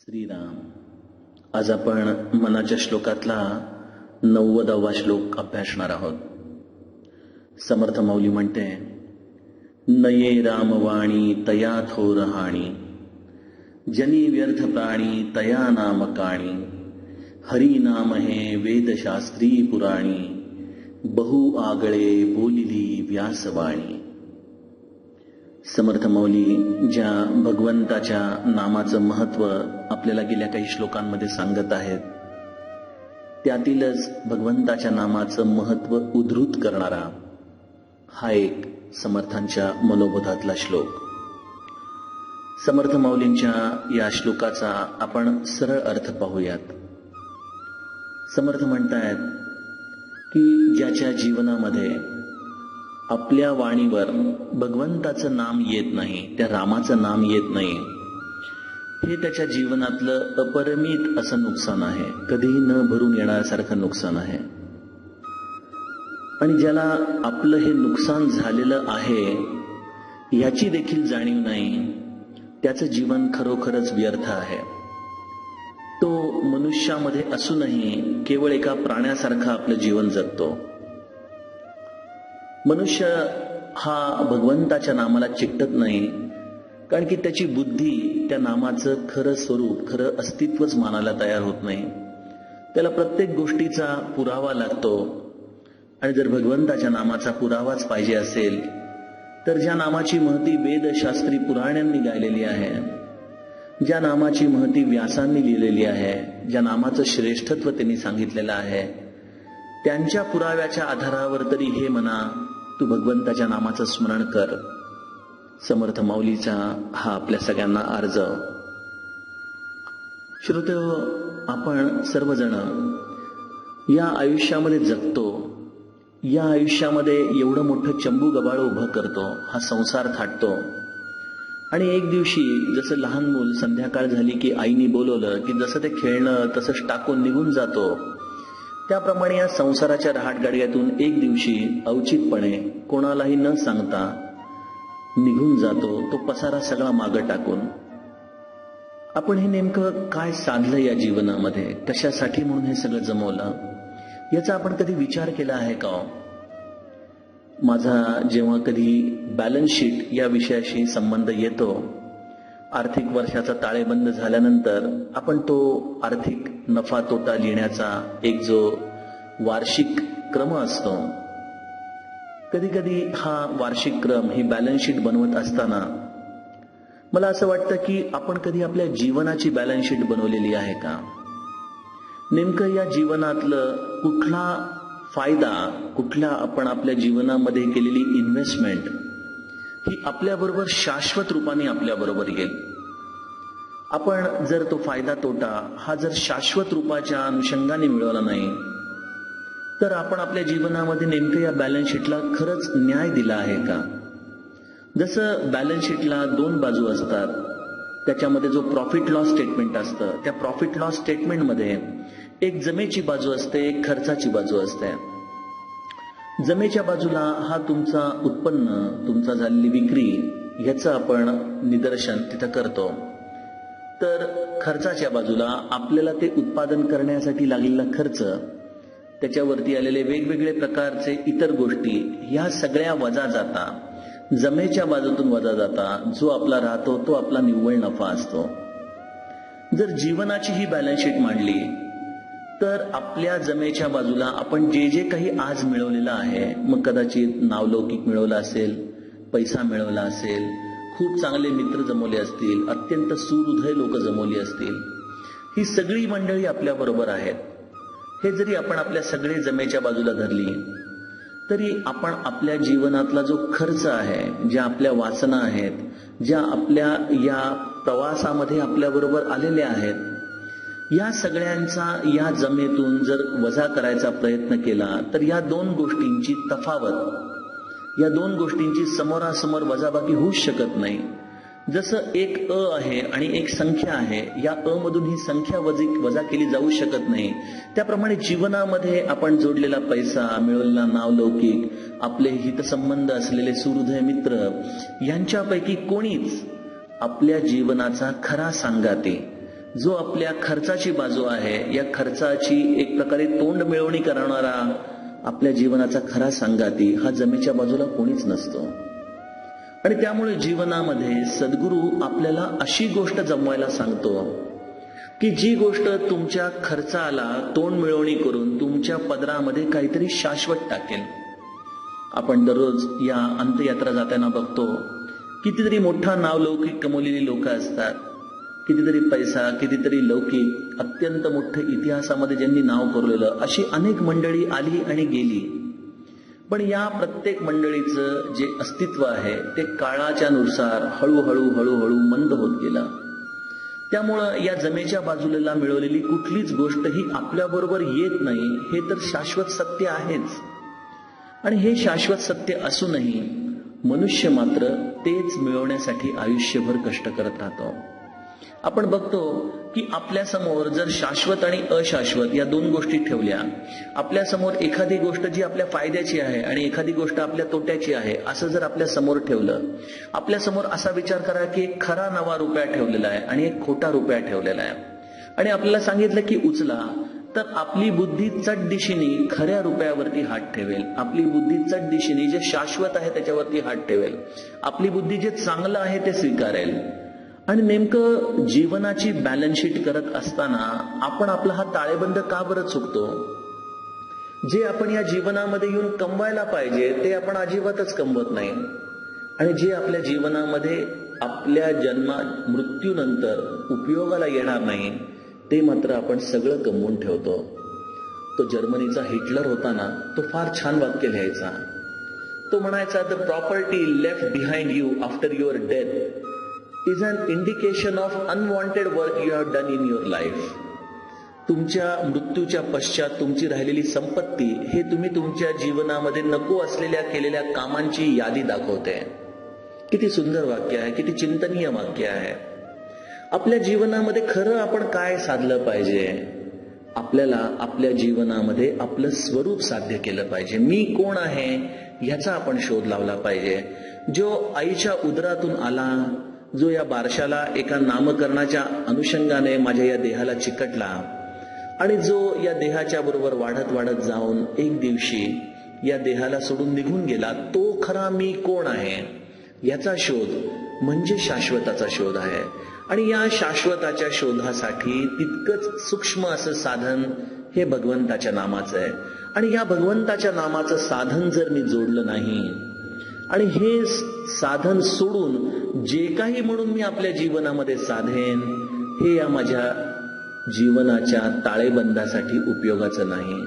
श्रीराम आज आपण मनाच्या श्लोकातला नव्वदावा श्लोक अभ्यासणार आहोत. समर्थ मौली म्हणते नये रामवाणी तया थोरहाणी जनी व्यर्थ प्राणी तया नामकाणी हरी नाम हे वेदशास्त्री पुराणी बहु आगळे बोलिली व्यासवाणी. समर्थ मौली ज्या भगवंताच्या नामाचं महत्त्व आपल्याला गेल्या काही श्लोकांमध्ये सांगत आहेत त्यातीलच भगवंताच्या नामाचं महत्त्व उद्धृत करणारा हा एक समर्थांच्या मनोबोधातला श्लोक. समर्थ मौलींच्या या श्लोकाचा आपण सरळ अर्थ पाहूयात. समर्थ म्हणतायत की ज्याच्या जीवनामध्ये आपल्या वाणीवर भगवंताचं नाम येत नाही त्या रामाचं नाम येत नाही. हे त्याच्या जीवनातलं अपरिमित असं नुकसान आहे. कधीही न भरून येण्यासारखं नुकसान आहे. आणि ज्याला आपलं हे नुकसान झालेलं आहे याची देखील जाणीव नाही. त्याचं जीवन खरोखरच व्यर्थ आहे. तो मनुष्यामध्ये असूनही केवळ एका प्राण्यासारखं आपलं जीवन जगतो. मनुष्य हा भगवंताच्या नामाला चिकटत नाही कारण की त्याची बुद्धी त्या नामाचं खरं स्वरूप खरं अस्तित्वच मानायला तयार होत नाही. त्याला प्रत्येक गोष्टीचा पुरावा लागतो. आणि जर भगवंताच्या नामाचा पुरावाच पाहिजे असेल तर ज्या नामाची महती वेदशास्त्री पुराण्यांनी गायलेली आहे ज्या नामाची महती व्यासांनी लिहिलेली आहे ज्या नामाचं श्रेष्ठत्व त्यांनी सांगितलेलं आहे त्यांच्या पुराव्याच्या आधारावर तरी हे म्हणा तू भगवंताच्या नामाचं स्मरण कर. समर्थ माऊलीचा हा आपल्या सगळ्यांना अर्ज. श्रोत हो, आपण सर्वजण या आयुष्यामध्ये जगतो. या आयुष्यामध्ये एवढं मोठं चंबू गबाळ उभं करतो हा संसार थाटतो. आणि एक दिवशी जसं लहान मूल संध्याकाळ झाली की आईनी बोलवलं की जसं ते खेळणं तसंच टाकून निघून जातो. त्याप्रमाणे या संसाराच्या रहाटगाड्यातून एक दिवशी अवचितपणे कोणालाही न सांगता निघून जातो तो पसारा सगळा मागं टाकून. आपण हे नेमकं काय साधलं या जीवनामध्ये? कशासाठी म्हणून हे सगळं जमवलं? याचा आपण कधी विचार केला आहे का हो? माझा जेव्हा कधी बॅलन्स शीट या विषयाशी संबंध येतो आर्थिक वर्षाचा ताळेबंद झाल्यानंतर आपण तो आर्थिक नफा तोटा लिहिण्याचा एक जो वार्षिक क्रम असतो. कधी कधी हा वार्षिक क्रम ही बॅलन्स शीट बनवत असताना मला असं वाटतं की आपण कधी आपल्या जीवनाची बॅलन्स शीट बनवलेली आहे का? नेमकं या जीवनातलं कुठला फायदा कुठल्या आपण आपल्या जीवनामध्ये केलेली इन्व्हेस्टमेंट ही आपल्याबरोबर शाश्वत रूपाने आपल्याबरोबर येईल. आपण जर तो फायदा तोटा हा जर शाश्वत रूपाच्या अनुषंगाने मिळवला नाही तर आपण आपल्या जीवनामध्ये नेमकं या बॅलन्स शीटला खरंच न्याय दिला आहे का? जसं बॅलन्स शीटला दोन बाजू असतात त्याच्यामध्ये जो प्रॉफिट लॉस स्टेटमेंट असतं त्या प्रॉफिट लॉस स्टेटमेंटमध्ये एक जमेची बाजू असते एक खर्चाची बाजू असते. जमेच्या बाजूला हा तुमचा उत्पन्न तुमचा झालेली विक्री ह्याचं आपण निदर्शन तिथं करतो. तर खर्चाच्या बाजूला आपल्याला ते उत्पादन करण्यासाठी लागलेला खर्च त्याच्यावरती आलेले वेगवेगळे प्रकारचे इतर गोष्टी ह्या सगळ्या वजा जाता. जमेच्या बाजूतून वजा जाता. जो आपला राहतो तो आपला निव्वळ नफा असतो. जर जीवनाची ही बॅलन्स शीट मांडली तर आपल्या जमेच्या बाजूला आपण जे जे काही आज मिळवलेलं आहे मग कदाचित नावलौकिक मिळवलं असेल पैसा मिळवला असेल खूप चांगले मित्र जमवले असतील अत्यंत सुहृदय लोक जमवली असतील ही सगळी मंडळी आपल्या बरोबर आहेत. हे जरी आपण आपल्या सगळे जमेच्या बाजूला धरली तरी आपण आपल्या जीवनातला जो खर्च आहे ज्या आपल्या वासना आहेत ज्या आपल्या या प्रवासामध्ये आपल्याबरोबर आलेल्या आहेत या सगळ्यांचा या जमेतून जर वजा करायचा प्रयत्न केला तर या दोन गोष्टींची तफावत या दोन गोष्टींची समोरासमोर वजाबाकी होऊच शकत नाही. जसं एक अ आहे आणि एक संख्या आहे या अ मधून ही संख्या वजी वजा केली जाऊ शकत नाही. त्याप्रमाणे जीवनामध्ये आपण जोडलेला पैसा मिळवलेला नावलौकिक आपले हितसंबंध असलेले सुहृदय मित्र यांच्यापैकी कोणीच आपल्या जीवनाचा खरा सांगाते? जो आपल्या खर्चाची बाजू आहे या खर्चाची एक प्रकारे तोंड मिळवणी करणारा आपल्या जीवनाचा खरा सांगाती हा जमेच्या बाजूला कोणीच नसतो. आणि त्यामुळे जीवनामध्ये सद्गुरू आपल्याला अशी गोष्ट जमवायला सांगतो की जी गोष्ट तुमच्या खर्चाला तोंड मिळवणी करून तुमच्या पदरामध्ये काहीतरी शाश्वत टाकेल. आपण दररोज या अंत्ययात्रा जाताना बघतो कितीतरी मोठा नावलौकिक कमवलेली लोक असतात. कितीतरी पैसा कितीतरी लौकिक अत्यंत मोठं इतिहासामध्ये ज्यांनी नाव कोरलेलं अशी अनेक मंडळी आली आणि गेली. पण या प्रत्येक मंडळीचं जे अस्तित्व आहे ते काळाच्या नुसार हळूहळू हळूहळू मंद होत गेलं. त्यामुळं या जमेच्या बाजूला मिळवलेली कुठलीच गोष्ट ही आपल्याबरोबर येत नाही हे तर शाश्वत सत्य आहेच. आणि हे शाश्वत सत्य असूनही मनुष्य मात्र तेच मिळवण्यासाठी आयुष्यभर कष्ट करत राहतो. आपण बघतो की आपल्यासमोर जर शाश्वत आणि अशाश्वत या दोन गोष्टी ठेवल्या आपल्यासमोर एखादी गोष्ट जी आपल्या फायद्याची आहे आणि एखादी गोष्ट आपल्या तोट्याची आहे असं जर आपल्यासमोर ठेवलं आपल्यासमोर असा विचार करा की एक खरा नवा रुपया ठेवलेला आहे आणि एक खोटा रुपया ठेवलेला आहे. आणि आपल्याला सांगितलं की उचला तर आपली बुद्धी चट दिशेने खऱ्या रुपयावरती हात ठेवेल. आपली बुद्धी चट दिशेने जे शाश्वत आहे त्याच्यावरती हात ठेवेल. आपली बुद्धी जे चांगलं आहे ते स्वीकारेल. आणि नेमकं जीवनाची बॅलन्सशीट करत असताना आपण आपला हा ताळेबंद का बरं चुकतो? जे आपण या जीवनामध्ये येऊन कमवायला पाहिजे ते आपण अजिबातच कमवत नाही. आणि जे आपल्या जीवनामध्ये आपल्या जन्मा मृत्यूनंतर उपयोगाला येणार नाही ते मात्र आपण सगळं कमवून ठेवतो. तो जर्मनीचा हिटलर होता ना तो फार छान वाक्य लिहायचा. तो म्हणायचा the property left behind you after your death is an indication of unwanted work you have done in your life तुमच्या मृत्यूच्या पश्चात तुमची राहिलेली संपत्ती हे तुम्ही तुमच्या जीवनामध्ये नको असलेल्या केलेल्या कामांची यादी दाखवते. किती सुंदर वाक्य आहे किती चिंतनीय वाक्य आहे. आपल्या जीवनामध्ये खरं आपण काय साधलं पाहिजे? आपल्याला आपल्या जीवनामध्ये आपलं स्वरूप साध्य केलं पाहिजे. मी कोण आहे ह्याचा आपण शोध लावला पाहिजे. जो आईच्या उदरातून आला जो या बारशाला एका नामकरणाच्या अनुषंगाने माझ्या या देहाला चिकटला आणि जो या देहाच्या बरोबर वाढत वाढत जाऊन एक दिवशी या देहाला सोडून निघून गेला तो खरा मी कोण आहे? याचा शोध म्हणजे शाश्वताचा शोध आहे. आणि या शाश्वताच्या शोधासाठी तितकंच सूक्ष्म असं साधन हे भगवंताच्या नामाचं आहे. आणि या भगवंताच्या नामाचं साधन जर मी जोडलं नाही आणि हे साधन सोडून जे काही म्हणून मी आपल्या जीवनामध्ये साधेन हे या माझ्या जीवनाच्या ताळेबंदासाठी उपयोगाचं नाही.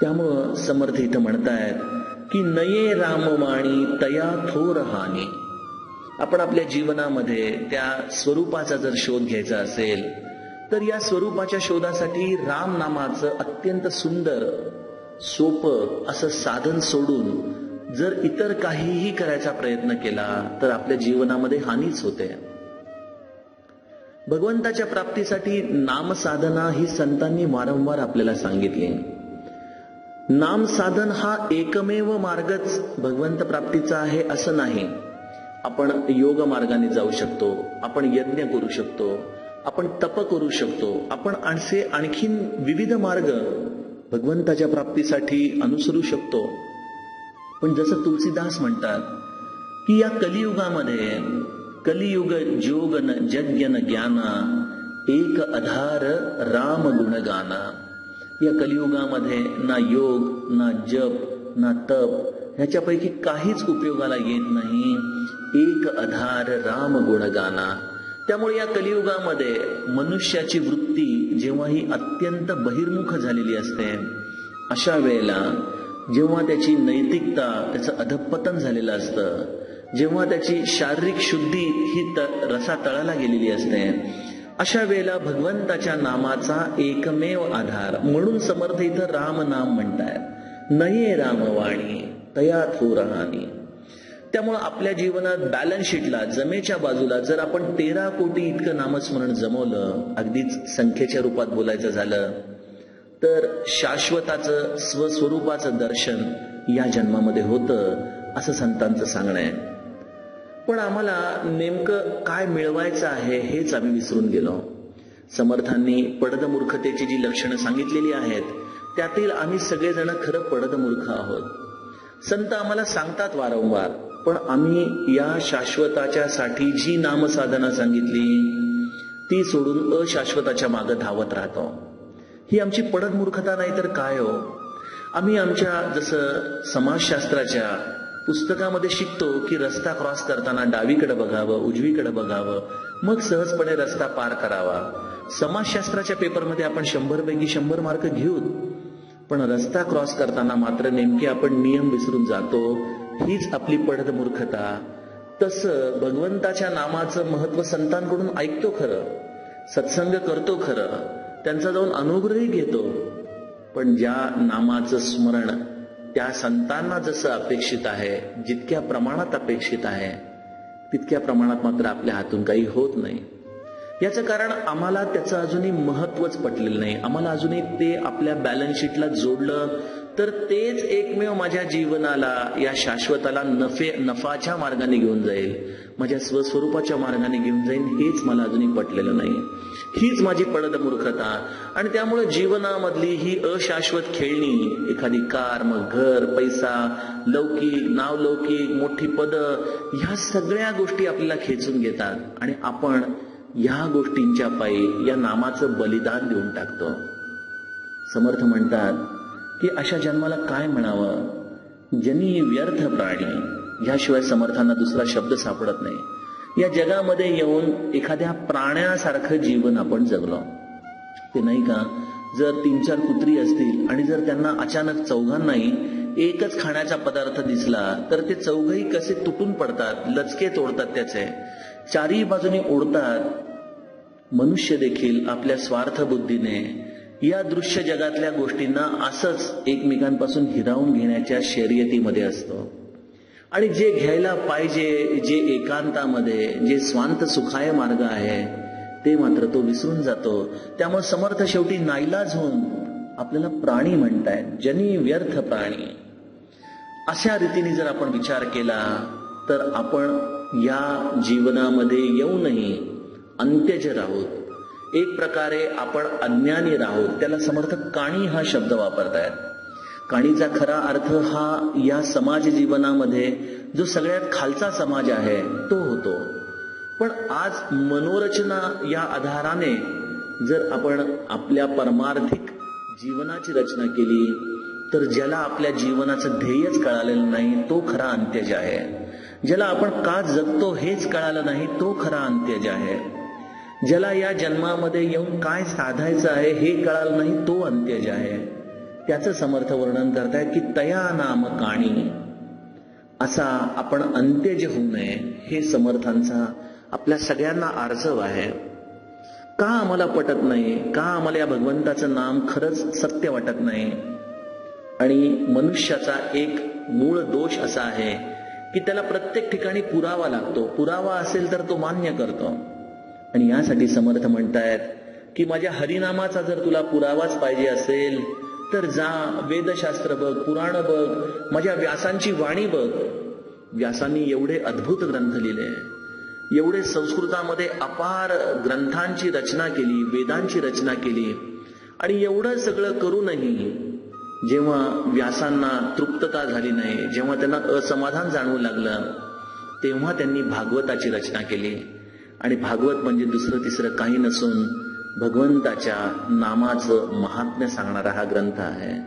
त्यामुळं समर्थ इथं म्हणतायत की नये रामवाणी तया थोर हानी. आपण आपल्या जीवनामध्ये त्या स्वरूपाचा जर शोध घ्यायचा असेल तर या स्वरूपाच्या शोधासाठी राम नामाचं अत्यंत सुंदर सोपं असं साधन सोडून जर इतर काहीही करायचा प्रयत्न केला तर आपल्या जीवनामध्ये हानीच होते. भगवंताच्या प्राप्तीसाठी नाम साधना ही संतांनी वारंवार आपल्याला सांगितली. नाम साधन हा एकमेव मार्गच भगवंत प्राप्तीचा आहे असं नाही. आपण योग मार्गाने जाऊ शकतो आपण यज्ञ करू शकतो आपण तप करू शकतो आपण आणसे आणखीन विविध मार्ग भगवंताच्या प्राप्तीसाठी अनुसरू शकतो. पण जसं तुलसीदास म्हणतात की या कलियुगामध्ये कलियुग जोगन जज्ञन ज्ञाना एक आधार राम गुणगाना. या कलियुगामध्ये ना योग ना जप ना तप ह्याच्यापैकी काहीच उपयोगाला येत नाही. एक आधार राम गुणगाना. त्यामुळे या कलियुगामध्ये मनुष्याची वृत्ती जेव्हा ही अत्यंत बहिर्मुख झालेली असते अशा वेळेला जेव्हा त्याची नैतिकता त्याचं अधपतन झालेलं असतं जेव्हा त्याची शारीरिक शुद्धी ही त रसा तळाला गेलेली असते अशा वेळेला भगवंताच्या नामाचा एकमेव आधार म्हणून समर्थ इथं राम नाम म्हणतायत. नये रामवाणी तया थोरहानी त्यामुळं आपल्या जीवनात बॅलन्स शीटला जमेच्या बाजूला जर आपण तेरा कोटी इतकं नामस्मरण जमवलं अगदीच संख्येच्या रूपात बोलायचं झालं तर शाश्वताचं स्वस्वरूपाचं दर्शन या जन्मामध्ये होतं असं संतांचं सांगणं आहे. पण आम्हाला नेमकं काय मिळवायचं आहे हेच आम्ही विसरून गेलो. समर्थांनी पडदमूर्खतेची जी लक्षणं सांगितलेली आहेत त्यातील आम्ही सगळेजण खरं पडदमूर्ख आहोत. संत आम्हाला सांगतात वारंवार पण आम्ही या शाश्वताच्या साठी जी नामसाधना सांगितली ती सोडून अशाश्वताच्या मागे धावत राहतो. ही आमची पडक मूर्खता नाही तर काय हो? आम्ही आमच्या जसं समाजशास्त्राच्या पुस्तकामध्ये शिकतो की रस्ता क्रॉस करताना डावीकडे बघावं उजवीकडे बघावं मग सहजपणे रस्ता पार करावा. समाजशास्त्राच्या पेपरमध्ये आपण शंभरपैकी शंभर मार्क घेऊ पण रस्ता क्रॉस करताना मात्र नेमके आपण नियम विसरून जातो. हीच आपली पडद मूर्खता. तसं भगवंताच्या नामाचं महत्त्व संतांकडून ऐकतो खरं सत्संग करतो खरं त्यांचा जाऊन अनुग्रही घेतो. पण ज्या नामाचं स्मरण त्या संतांना जसं अपेक्षित आहे जितक्या प्रमाणात अपेक्षित आहे तितक्या प्रमाणात मात्र आपल्या हातून काही होत नाही. याचं कारण आम्हाला त्याचं अजूनही महत्वच पटलेलं नाही. आम्हाला अजूनही ते आपल्या बॅलन्स शीटला जोडलं तर तेच एकमेव माझ्या जीवनाला या शाश्वताला नफे नफाच्या मार्गाने घेऊन जाईल. माझ्या स्वस्वरूपाच्या मार्गाने घेऊन जाईल हेच मला अजूनही पटलेलं नाही. हीच माझी पडद मूर्खता. आणि त्यामुळे जीवनामधली ही अशाश्वत खेळणी एखादी कार मग घर पैसा लौकिक नावलौकिक मोठी पद ह्या सगळ्या गोष्टी आपल्याला खेचून घेतात. आणि आपण या गोष्टींच्या पायी या नामाचं बलिदान देऊन टाकतो. समर्थ म्हणतात की अशा जन्माला काय म्हणावं? जनी व्यर्थ प्राणी. याशिवाय समर्थांना दुसरा शब्द सापडत नाही. या जगामध्ये येऊन एखाद्या प्राण्यासारखं जीवन आपण जगलो. ते नाही का? जर तीन चार कुत्री असतील आणि जर त्यांना अचानक चौघांनाही एकच खाण्याचा पदार्थ दिसला तर ते चौघही कसे तुटून पडतात लचके तोडतात त्याचे. चारही बाजूने ओढतात. मनुष्य देखील आपल्या स्वार्थ बुद्धीने या दृश्य जगातल्या गोष्टींना असंच एकमेकांपासून हिरावून घेण्याच्या शर्यतीमध्ये असतो. आणि जे घ्यायला पाहिजे जे एकांतामध्ये जे स्वांत सुखाय मार्ग आहे ते मात्र तो विसरून जातो. त्यामुळे समर्थ शेवटी नाईलाज होऊन आपल्याला प्राणी म्हणतायत जनी व्यर्थ प्राणी. अशा रीतीने जर आपण विचार केला तर आपण या जीवनामध्ये येऊनही अंत्यज राहूत. एक प्रकारे आपण अज्ञानी राहूत. त्याला समर्थ काणी हा शब्द वापरतायत. काणीचा खरा अर्थ हा या समाज जीवनामध्ये जो सगळ्यात खालचा समाज आहे तो होतो. पण आज मनोरचना या आधाराने जर आपण आपल्या परमार्थिक जीवनाची रचना केली तर ज्याला आपल्या जीवनाचं ध्येयच कळालेलं नाही तो खरा अंत्यज आहे. ज्याला आपण का जगतो हेच कळालं नाही तो खरा अंत्यज आहे. ज्याला या जन्मामध्ये येऊन काय साधायचं आहे हे कळालं नाही तो अंत्यज आहे. त्याचं समर्थ वर्णन करतायत की तया नाम काणी. असा आपण अंत्यज होऊ नये हे समर्थांचा आपल्या सगळ्यांना आर्जव आहे. का आम्हाला पटत नाही? का आम्हाला या भगवंताचं नाम खरंच सत्य वाटत नाही? आणि मनुष्याचा एक मूळ दोष असा आहे की त्याला प्रत्येक ठिकाणी पुरावा लागतो. पुरावा असेल तर तो मान्य करतो. आणि यासाठी समर्थ म्हणतायत की माझ्या हरिनामाचा जर तुला पुरावाच पाहिजे असेल तर जा वेदशास्त्र बघ पुराण बघ माझ्या व्यासांची वाणी बघ. व्यासांनी एवढे अद्भुत ग्रंथ लिहिले. एवढे संस्कृतामध्ये अपार ग्रंथांची रचना केली वेदांची रचना केली. आणि एवढं सगळं करूनही जेव्हा व्यासांना तृप्तता झाली नाही जेव्हा त्यांना असमाधान जाणवू लागलं तेव्हा त्यांनी भागवताची रचना केली. आणि भागवत म्हणजे दुसरं तिसरं काही नसून भगवंताच्या नामाचं महात्म्य सांगणारा हा ग्रंथ आहे.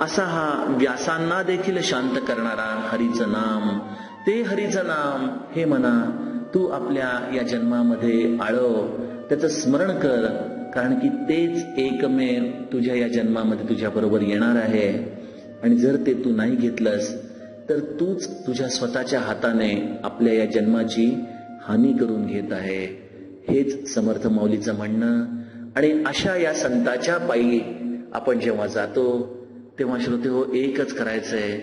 असा हा व्यासांना देखील शांत करणारा हरीचं नाम ते हरीचं नाम हे म्हणा तू आपल्या या जन्मामध्ये आळव त्याचं स्मरण कर कारण की तेच एकमेव तुझ्या या जन्मामध्ये तुझ्या बरोबर येणार आहे. आणि जर ते तू नाही घेतलंस तर तूच तुझ्या स्वतःच्या हाताने आपल्या या जन्माची हानी करून घेत आहे. हेच समर्थ माऊलीचं म्हणणं. आणि अशा या संताच्या पायी आपण जेव्हा जातो तेव्हा श्रोते हो एकच करायचंय.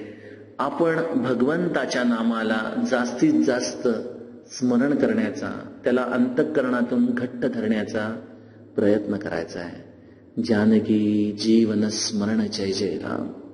आपण भगवंताच्या नामाला जास्तीत जास्त स्मरण करण्याचा त्याला अंतःकरणातून घट्ट धरण्याचा प्रयत्न करायचा आहे. जानकी जीवन स्मरण जय जय राम.